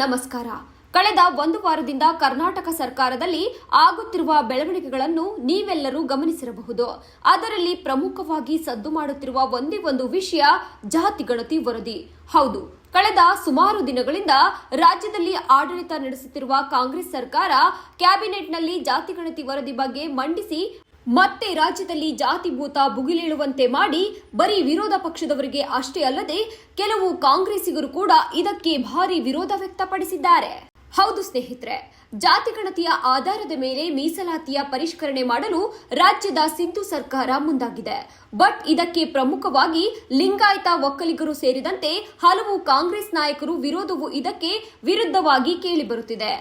ನಮಸ್ಕಾರ. ಕಳೆದ ಒಂದು ವಾರದಿಂದ ಕರ್ನಾಟಕ ಸರ್ಕಾರದಲ್ಲಿ ಆಗುತ್ತಿರುವ ಬೆಳವಣಿಗೆಗಳನ್ನು ನೀವೆಲ್ಲರೂ ಗಮನಿಸಿರಬಹುದು. ಅದರಲ್ಲಿ ಪ್ರಮುಖವಾಗಿ ಸದ್ದು ಮಾಡುತ್ತಿರುವ ಒಂದೇ ಒಂದು ವಿಷಯ ಜಾತಿ ಗಣತಿ ವರದಿ. ಹೌದು, ಕಳೆದ ಸುಮಾರು ದಿನಗಳಿಂದ ರಾಜ್ಯದಲ್ಲಿ ಆಡಳಿತ ನಡೆಸುತ್ತಿರುವ ಕಾಂಗ್ರೆಸ್ ಸರ್ಕಾರ ಕ್ಯಾಬಿನೆಟ್ನಲ್ಲಿ ಜಾತಿ ಗಣತಿ ವರದಿ ಬಗ್ಗೆ ಮಂಡಿಸಿ ಮತ್ತೆ ರಾಜ್ಯದಲ್ಲಿ ಜಾತಿಭೂತ ಭುಗಿಲೇಳುವಂತೆ ಮಾಡಿ ಬರೀ ವಿರೋಧ ಪಕ್ಷದವರಿಗೆ ಅಷ್ಟೇ ಅಲ್ಲದೆ ಕೆಲವು ಕಾಂಗ್ರೆಸ್ಸಿಗರು ಕೂಡ ಇದಕ್ಕೆ ಭಾರಿ ವಿರೋಧ ವ್ಯಕ್ತಪಡಿಸಿದ್ದಾರೆ. ಹೌದು ಸ್ನೇಹಿತರೆ, ಜಾತಿ ಗಣತಿಯ ಆಧಾರದ ಮೇಲೆ ಮೀಸಲಾತಿಯ ಪರಿಷ್ಕರಣೆ ಮಾಡಲು ರಾಜ್ಯದ ಸಿಂಧು ಸರ್ಕಾರ ಮುಂದಾಗಿದೆ. ಬಟ್ ಇದಕ್ಕೆ ಪ್ರಮುಖವಾಗಿ ಲಿಂಗಾಯತ ಒಕ್ಕಲಿಗರು ಸೇರಿದಂತೆ ಹಲವು ಕಾಂಗ್ರೆಸ್ ನಾಯಕರು ವಿರೋಧವು ಇದಕ್ಕೆ ವಿರುದ್ಧವಾಗಿ ಕೇಳಿಬರುತ್ತಿದೆ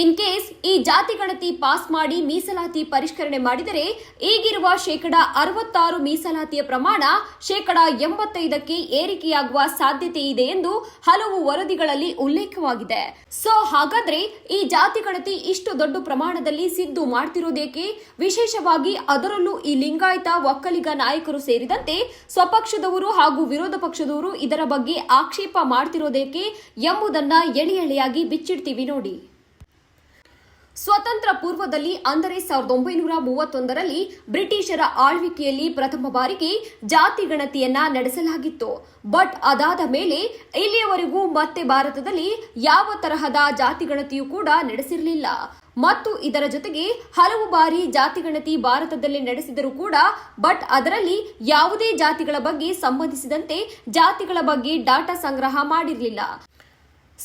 ಇನ್ ಕೇಸ್ ಈ ಜಾತಿ ಗಣತಿ ಪಾಸ್ ಮಾಡಿ ಮೀಸಲಾತಿ ಪರಿಷ್ಕರಣೆ ಮಾಡಿದರೆ ಈಗಿರುವ ಶೇಕಡ ಅರವತ್ತಾರು ಮೀಸಲಾತಿಯ ಪ್ರಮಾಣ ಶೇಕಡ ಎಂಬತ್ತೈದಕ್ಕೆ ಏರಿಕೆಯಾಗುವ ಸಾಧ್ಯತೆ ಇದೆ ಎಂದು ಹಲವು ವರದಿಗಳಲ್ಲಿ ಉಲ್ಲೇಖವಾಗಿದೆ. ಸೊ ಹಾಗಾದ್ರೆ ಈ ಜಾತಿ ಗಣತಿ ಇಷ್ಟು ದೊಡ್ಡ ಪ್ರಮಾಣದಲ್ಲಿ ಸಿದ್ದು ಮಾಡ್ತಿರೋದೇಕೆ? ವಿಶೇಷವಾಗಿ ಅದರಲ್ಲೂ ಈ ಲಿಂಗಾಯತ ಒಕ್ಕಲಿಗ ನಾಯಕರು ಸೇರಿದಂತೆ ಸ್ವಪಕ್ಷದವರು ಹಾಗೂ ವಿರೋಧ ಪಕ್ಷದವರು ಇದರ ಬಗ್ಗೆ ಆಕ್ಷೇಪ ಮಾಡ್ತಿರೋದೇಕೆ ಎಂಬುದನ್ನ ಎಳೆ ಎಳೆಯಾಗಿ ಬಿಚ್ಚಿಡ್ತೀವಿ ನೋಡಿ. ಸ್ವತಂತ್ರ ಪೂರ್ವದಲ್ಲಿ ಅಂದರೆ ಸಾವಿರದ ಒಂಬೈನೂರ ಮೂವತ್ತೊಂದರಲ್ಲಿ ಬ್ರಿಟಿಷರ ಆಳ್ವಿಕೆಯಲ್ಲಿ ಪ್ರಥಮ ಬಾರಿಗೆ ಜಾತಿ ಗಣತಿಯನ್ನ ನಡೆಸಲಾಗಿತ್ತು. ಬಟ್ ಅದಾದ ಮೇಲೆ ಇಲ್ಲಿಯವರೆಗೂ ಮತ್ತೆ ಭಾರತದಲ್ಲಿ ಯಾವ ತರಹದ ಜಾತಿ ಗಣತಿಯೂ ಕೂಡ ನಡೆಸಿರಲಿಲ್ಲ. ಮತ್ತು ಇದರ ಜೊತೆಗೆ ಹಲವು ಬಾರಿ ಜಾತಿ ಗಣತಿ ಭಾರತದಲ್ಲಿ ನಡೆಸಿದರೂ ಕೂಡ ಬಟ್ ಅದರಲ್ಲಿ ಯಾವುದೇ ಜಾತಿಗಳ ಬಗ್ಗೆ ಸಂಬಂಧಿಸಿದಂತೆ ಜಾತಿಗಳ ಬಗ್ಗೆ ಡಾಟಾ ಸಂಗ್ರಹ ಮಾಡಿರಲಿಲ್ಲ.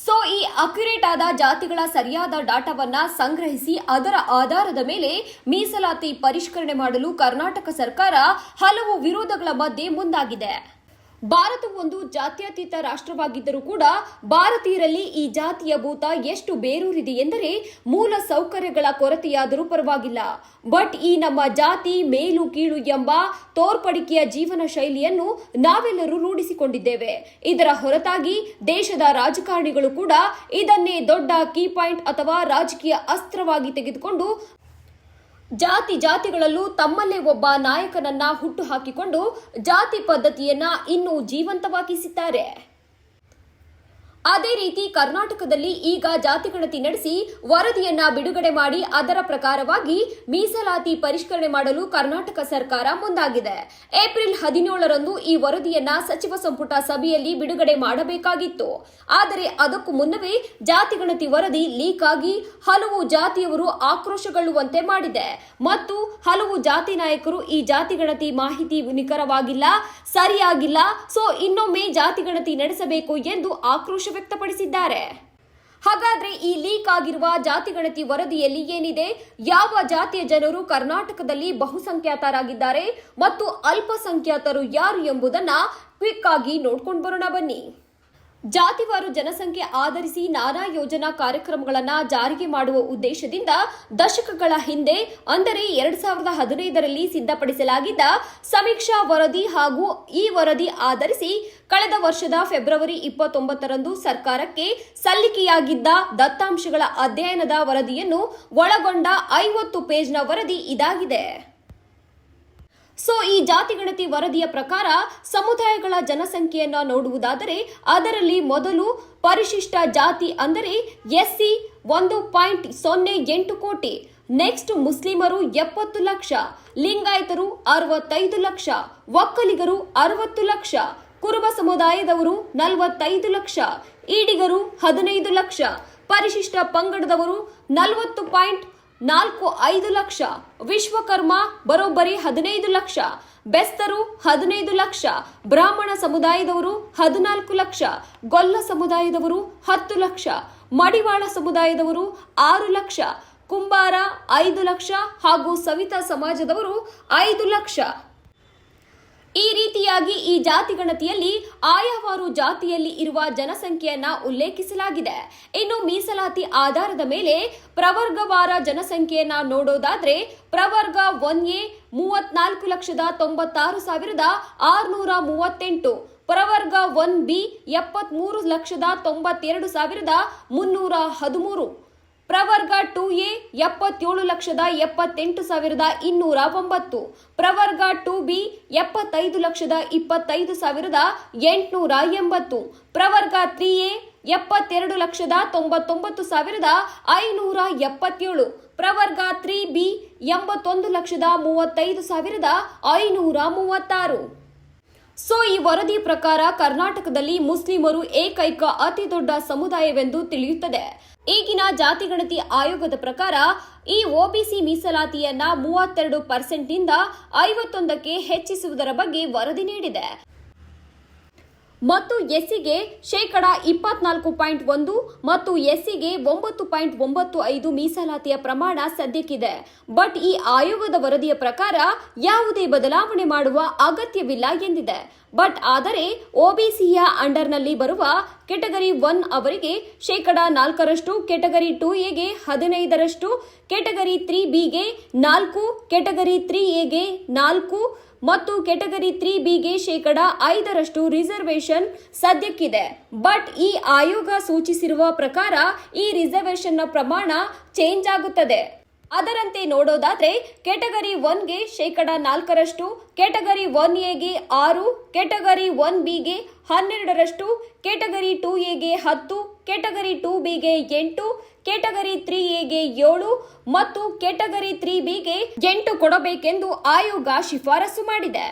ಸೊ, ಈ ಅಕ್ಯುರೇಟ್ ಆದ ಜಾತಿಗಳ ಸರಿಯಾದ ಡಾಟಾವನ್ನ ಸಂಗ್ರಹಿಸಿ ಅದರ ಆಧಾರದ ಮೇಲೆ ಮೀಸಲಾತಿ ಪರಿಷ್ಕರಣೆ ಮಾಡಲು ಕರ್ನಾಟಕ ಸರ್ಕಾರ ಹಲವು ವಿರೋಧಗಳ ಮಧ್ಯೆ ಮುಂದಾಗಿದೆ. ಭಾರತವು ಒಂದು ಜಾತ್ಯತೀತ ರಾಷ್ಟ್ರವಾಗಿದ್ದರೂ ಕೂಡ ಭಾರತೀಯರಲ್ಲಿ ಈ ಜಾತಿಯ ಭೂತ ಎಷ್ಟು ಬೇರೂರಿದೆ ಎಂದರೆ ಮೂಲ ಸೌಕರ್ಯಗಳ ಕೊರತೆಯಾದರೂ ಪರವಾಗಿಲ್ಲ. ಬಟ್ ಈ ನಮ್ಮ ಜಾತಿ ಮೇಲು ಕೀಳು ಎಂಬ ತೋರ್ಪಡಿಕೆಯ ಜೀವನ ಶೈಲಿಯನ್ನು ನಾವೆಲ್ಲರೂ ರೂಢಿಸಿಕೊಂಡಿದ್ದೇವೆ. ಇದರ ಹೊರತಾಗಿ ದೇಶದ ರಾಜಕಾರಣಿಗಳು ಕೂಡ ಇದನ್ನೇ ದೊಡ್ಡ ಕೀ ಪಾಯಿಂಟ್ ಅಥವಾ ರಾಜಕೀಯ ಅಸ್ತ್ರವಾಗಿ ತೆಗೆದುಕೊಂಡು ಜಾತಿ ಜಾತಿಗಳಲ್ಲೂ ತಮ್ಮಲ್ಲೇ ಒಬ್ಬ ನಾಯಕನನ್ನ ಹುಟ್ಟು ಹಾಕಿಕೊಂಡು ಜಾತಿ ಪದ್ಧತಿಯನ್ನ ಇನ್ನೂ ಜೀವಂತವಾಗಿಸಿದ್ದಾರೆ. ಅದೇ ರೀತಿ ಕರ್ನಾಟಕದಲ್ಲಿ ಈಗ ಜಾತಿ ಗಣತಿ ನಡೆಸಿ ವರದಿಯನ್ನ ಬಿಡುಗಡೆ ಮಾಡಿ ಅದರ ಪ್ರಕಾರವಾಗಿ ಮೀಸಲಾತಿ ಪರಿಷ್ಕರಣೆ ಮಾಡಲು ಕರ್ನಾಟಕ ಸರ್ಕಾರ ಮುಂದಾಗಿದೆ. ಏಪ್ರಿಲ್ ಹದಿನೇಳರಂದು ಈ ವರದಿಯನ್ನ ಸಚಿವ ಸಂಪುಟ ಸಭೆಯಲ್ಲಿ ಬಿಡುಗಡೆ ಮಾಡಬೇಕಾಗಿತ್ತು. ಆದರೆ ಅದಕ್ಕೂ ಮುನ್ನವೇ ಜಾತಿ ಗಣತಿ ವರದಿ ಲೀಕ್ ಆಗಿ ಹಲವು ಜಾತಿಯವರು ಆಕ್ರೋಶಗೊಳ್ಳುವಂತೆ ಮಾಡಿದೆ. ಮತ್ತು ಹಲವು ಜಾತಿ ನಾಯಕರು ಈ ಜಾತಿ ಗಣತಿ ಮಾಹಿತಿ ನಿಖರವಾಗಿಲ್ಲ, ಸರಿಯಾಗಿಲ್ಲ, ಸೊ ಇನ್ನೊಮ್ಮೆ ಜಾತಿ ಗಣತಿ ನಡೆಸಬೇಕು ಎಂದು ಆಕ್ರೋಶ ವ್ಯಕ್ತಪಡಿಸಿದ್ದಾರೆ. ಹಾಗಾದ್ರೆ ಈ ಲೀಕ್ ಆಗಿರುವ ಜಾತಿ ಗಣತಿ ವರದಿಯಲ್ಲಿ ಏನಿದೆ? ಯಾವ ಜಾತಿಯ ಜನರು ಕರ್ನಾಟಕದಲ್ಲಿ ಬಹುಸಂಖ್ಯಾತರಾಗಿದ್ದಾರೆ ಮತ್ತು ಅಲ್ಪಸಂಖ್ಯಾತರು ಯಾರು ಎಂಬುದನ್ನ ಕ್ವಿಕ್ ಆಗಿ ನೋಡ್ಕೊಂಡು ಬರೋಣ ಬನ್ನಿ. ಜಾತಿವಾರು ಜನಸಂಖ್ಯೆ ಆಧರಿಸಿ ನಾನಾ ಯೋಜನಾ ಕಾರ್ಯಕ್ರಮಗಳನ್ನು ಜಾರಿಗೆ ಮಾಡುವ ಉದ್ದೇಶದಿಂದ ದಶಕಗಳ ಹಿಂದೆ, ಅಂದರೆ ಎರಡ್ ಸಾವಿರದ ಹದಿನೈದರಲ್ಲಿ ಸಿದ್ಧಪಡಿಸಲಾಗಿದ್ದ ಸಮೀಕ್ಷಾ ವರದಿ ಹಾಗೂ ಈ ವರದಿ ಆಧರಿಸಿ ಕಳೆದ ವರ್ಷದ ಫೆಬ್ರವರಿ ಇಪ್ಪತ್ತೊಂಬತ್ತರಂದು ಸರ್ಕಾರಕ್ಕೆ ಸಲ್ಲಿಕೆಯಾಗಿದ್ದ ದತ್ತಾಂಶಗಳ ಅಧ್ಯಯನದ ವರದಿಯನ್ನು ಒಳಗೊಂಡ ಐವತ್ತು ಪೇಜ್ನ ವರದಿ ಇದಾಗಿದೆ. ಸೊ ಈ ಜಾತಿ ಗಣತಿ ವರದಿಯ ಪ್ರಕಾರ ಸಮುದಾಯಗಳ ಜನಸಂಖ್ಯೆಯನ್ನು ನೋಡುವುದಾದರೆ ಅದರಲ್ಲಿ ಮೊದಲು ಪರಿಶಿಷ್ಟ ಜಾತಿ ಅಂದರೆ ಎಸ್ಸಿ ಒಂದು ಪಾಯಿಂಟ್ ಸೊನ್ನೆ ಎಂಟು ಕೋಟಿ, ನೆಕ್ಸ್ಟ್ ಮುಸ್ಲಿಮರು ಎಪ್ಪತ್ತು ಲಕ್ಷ, ಲಿಂಗಾಯತರು ಅರವತ್ತೈದು ಲಕ್ಷ, ಒಕ್ಕಲಿಗರು ಅರವತ್ತು ಲಕ್ಷ, ಕುರುಬ ಸಮುದಾಯದವರು ನಲವತ್ತೈದು ಲಕ್ಷ, ಈಡಿಗರು ಹದಿನೈದು ಲಕ್ಷ, ಪರಿಶಿಷ್ಟ ಪಂಗಡದವರು ನಲವತ್ತು ಪಾಯಿಂಟ್ ನಾಲ್ಕು ಐದು ಲಕ್ಷ. ವಿಶ್ವಕರ್ಮ ಬರೋಬ್ಬರಿ ಹದಿನೈದು ಲಕ್ಷ. ಬೆಸ್ತರು ಹದಿನೈದು ಲಕ್ಷ. ಬ್ರಾಹ್ಮಣ ಸಮುದಾಯದವರು ಹದಿನಾಲ್ಕು ಲಕ್ಷ. ಗೊಲ್ಲ ಸಮುದಾಯದವರು ಹತ್ತು ಲಕ್ಷ. ಮಡಿವಾಳ ಸಮುದಾಯದವರು ಆರು ಲಕ್ಷ. ಕುಂಬಾರ ಐದು ಲಕ್ಷ ಹಾಗೂ ಸವಿತಾ ಸಮಾಜದವರು ಐದು ಲಕ್ಷ. ಈ ರೀತಿಯಾಗಿ ಈ ಜಾತಿ ಗಣತಿಯಲ್ಲಿ ಆಯಾವಾರು ಜಾತಿಯಲ್ಲಿ ಇರುವ ಜನಸಂಖ್ಯೆಯನ್ನ ಉಲ್ಲೇಖಿಸಲಾಗಿದೆ. ಇನ್ನು ಮೀಸಲಾತಿ ಆಧಾರದ ಮೇಲೆ ಪ್ರವರ್ಗವಾರ ಜನಸಂಖ್ಯೆಯನ್ನ ನೋಡೋದಾದ್ರೆ ಪ್ರವರ್ಗ ಒನ್ ಎ ಮೂವತ್ನಾಲ್ಕು ಲಕ್ಷದ ತೊಂಬತ್ತಾರು ಸಾವಿರದ ಆರುನೂರ ಮೂವತ್ತೆಂಟು, ಪ್ರವರ್ಗ ಒನ್ ಬಿ ಎಪ್ಪತ್ಮೂರು ಲಕ್ಷದ ತೊಂಬತ್ತೆರಡು ಸಾವಿರದ ಮುನ್ನೂರ ಹದಿಮೂರು ಪ್ರವರ್ಗ ಟು ಎ ಎಪ್ಪತ್ತೇಳು ಲಕ್ಷದ ಎಪ್ಪತ್ತೆಂಟು ಸಾವಿರದ ಇನ್ನೂರ ಒಂಬತ್ತು. ಪ್ರವರ್ಗ ಟು ಬಿ ಎಪ್ಪತ್ತೈದು ಲಕ್ಷದ ಇಪ್ಪತ್ತೈದು ಸಾವಿರದ ಎಂಟುನೂರ ಎಂಬತ್ತು. ಪ್ರವರ್ಗ ತ್ರೀ ಎ ಎಪ್ಪತ್ತೆರಡು ಲಕ್ಷದ ತೊಂಬತ್ತೊಂಬತ್ತು ಸಾವಿರದ ಐನೂರ ಎಪ್ಪತ್ತೇಳು. ಪ್ರವರ್ಗ ತ್ರೀ ಬಿ ಎಂಬತ್ತೊಂದು ಲಕ್ಷದ ಮೂವತ್ತೈದು ಸಾವಿರದ ಐನೂರ ಮೂವತ್ತಾರು. ಸೊ, ಈ ವರದಿ ಪ್ರಕಾರ ಕರ್ನಾಟಕದಲ್ಲಿ ಮುಸ್ಲಿಮರು ಏಕೈಕ ಅತಿ ದೊಡ್ಡ ಸಮುದಾಯವೆಂದು ತಿಳಿಯುತ್ತದೆ. ಈಗಿನ ಜಾತಿಗಣತಿ ಆಯೋಗದ ಪ್ರಕಾರ ಈ ಒಬಿಸಿ ಮೀಸಲಾತಿಯನ್ನ ಮೂವತ್ತೆರಡು ಪರ್ಸೆಂಟ್ನಿಂದ ಐವತ್ತೊಂದಕ್ಕೆ ಹೆಚ್ಚಿಸುವುದರ ಬಗ್ಗೆ ವರದಿ ನೀಡಿದೆ. ಮತ್ತು ಎಸ್ಸಿಗೆ ಶೇಕಡ ಇಪ್ಪತ್ನಾಲ್ಕು ಪಾಯಿಂಟ್ ಒಂದು ಮತ್ತು ಎಸ್ಸಿಗೆ ಒಂಬತ್ತು ಪಾಯಿಂಟ್ ಒಂಬತ್ತು ಐದು ಮೀಸಲಾತಿಯ ಪ್ರಮಾಣ ಸದ್ಯಕ್ಕಿದೆ. ಬಟ್ ಈ ಆಯೋಗದ ವರದಿಯ ಪ್ರಕಾರ ಯಾವುದೇ ಬದಲಾವಣೆ ಮಾಡುವ ಅಗತ್ಯವಿಲ್ಲ ಎಂದಿದೆ. ಬಟ್ ಆದರೆ ಒಬಿಸಿಯ ಅಂಡರ್ನಲ್ಲಿ ಬರುವ ಕೆಟಗರಿ ಒನ್ ಅವರಿಗೆ ಶೇಕಡ ನಾಲ್ಕರಷ್ಟು ಕೆಟಗರಿ ಟೂ ಎಗೆ ಹದಿನೈದರಷ್ಟು ಕೆಟಗರಿ ತ್ರೀ ಬಿಗೆ ನಾಲ್ಕು ಕೆಟಗರಿ ತ್ರೀ ಎಗೆ ನಾಲ್ಕು ಮತ್ತು ಕೆಟಗರಿ ತ್ರೀ ಬಿಗೆ ಶೇಕಡ ಐದರಷ್ಟು ರಿಸರ್ವೇಶನ್ ಸದ್ಯಕ್ಕಿದೆ. ಬಟ್ ಈ ಆಯೋಗ ಸೂಚಿಸಿರುವ ಪ್ರಕಾರ ಈ ರಿಸರ್ವೇಶನ್ನ ಪ್ರಮಾಣ ಚೇಂಜ್ ಆಗುತ್ತದೆ. ಅದರಂತೆ ನೋಡೋದಾದ್ರೆ ಕೆಟಗರಿ ಒನ್ಗೆ ಶೇಕಡ ನಾಲ್ಕರಷ್ಟು ಕೆಟಗರಿ ಒನ್ ಎಗೆ ಆರು ಕೆಟಗರಿ ಒನ್ ಬಿಗೆ ಹನ್ನೆರಡರಷ್ಟು ಕೆಟಗರಿ ಟೂ ಎಗೆ ಹತ್ತು ಕೆಟಗರಿ ಟೂ ಬಿಗೆ ಎಂಟು ಕೆಟಗರಿ ತ್ರೀ ಎಗೆ ಏಳು ಮತ್ತು ಕೆಟಗರಿ ತ್ರೀ ಬಿಗೆ ಎಂಟು ಕೊಡಬೇಕೆಂದು ಆಯೋಗ ಶಿಫಾರಸು ಮಾಡಿದೆ.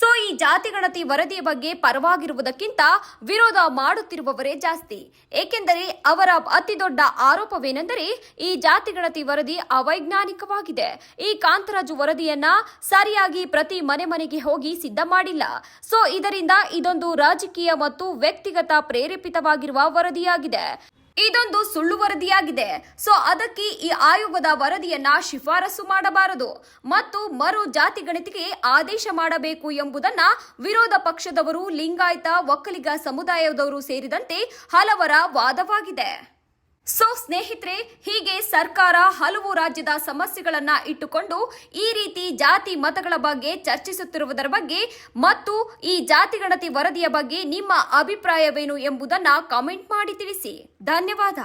ಸೊ, ಈ ಜಾತಿಗಣತಿ ವರದಿಯ ಬಗ್ಗೆ ಪರವಾಗಿರುವುದಕ್ಕಿಂತ ವಿರೋಧ ಮಾಡುತ್ತಿರುವವರೇ ಜಾಸ್ತಿ. ಏಕೆಂದರೆ ಅವರ ಅತಿ ದೊಡ್ಡ ಆರೋಪವೇನೆಂದರೆ ಈ ಜಾತಿಗಣತಿ ವರದಿ ಅವೈಜ್ಞಾನಿಕವಾಗಿದೆ. ಈ ಕಾಂತರಾಜು ವರದಿಯನ್ನ ಸರಿಯಾಗಿ ಪ್ರತಿ ಮನೆ ಮನೆಗೆ ಹೋಗಿ ಸಿದ್ಧ ಮಾಡಿಲ್ಲ. ಸೊ, ಇದರಿಂದ ಇದೊಂದು ರಾಜಕೀಯ ಮತ್ತು ವ್ಯಕ್ತಿಗತ ಪ್ರೇರೇಪಿತವಾಗಿರುವ ವರದಿಯಾಗಿದೆ. ಇದೊಂದು ಸುಳ್ಳು ವರದಿಯಾಗಿದೆ. ಸೊ ಅದಕ್ಕೆ ಈ ಆಯೋಗದ ವರದಿಯನ್ನ ಶಿಫಾರಸು ಮಾಡಬಾರದು. ಮತ್ತು ಮರು ಜಾತಿ ಜಾತಿಗಣತಿಗೆ ಆದೇಶ ಮಾಡಬೇಕು ಎಂಬುದನ್ನ ವಿರೋಧ ಪಕ್ಷದವರು, ಲಿಂಗಾಯತ, ಒಕ್ಕಲಿಗ ಸಮುದಾಯದವರು ಸೇರಿದಂತೆ ಹಲವರ ವಾದವಾಗಿದೆ. ಸೊ ಸ್ನೇಹಿತರೆ, ಹೀಗೆ ಸರ್ಕಾರ ಹಲವು ರಾಜ್ಯದ ಸಮಸ್ಯೆಗಳನ್ನ ಇಟ್ಟುಕೊಂಡು ಈ ರೀತಿ ಜಾತಿ ಮತಗಳ ಬಗ್ಗೆ ಚರ್ಚಿಸುತ್ತಿರುವುದರ ಬಗ್ಗೆ ಮತ್ತು ಈ ಜಾತಿ ಗಣತಿ ವರದಿಯ ಬಗ್ಗೆ ನಿಮ್ಮ ಅಭಿಪ್ರಾಯವೇನು ಎಂಬುದನ್ನ ಕಾಮೆಂಟ್ ಮಾಡಿ ತಿಳಿಸಿ. ಧನ್ಯವಾದ.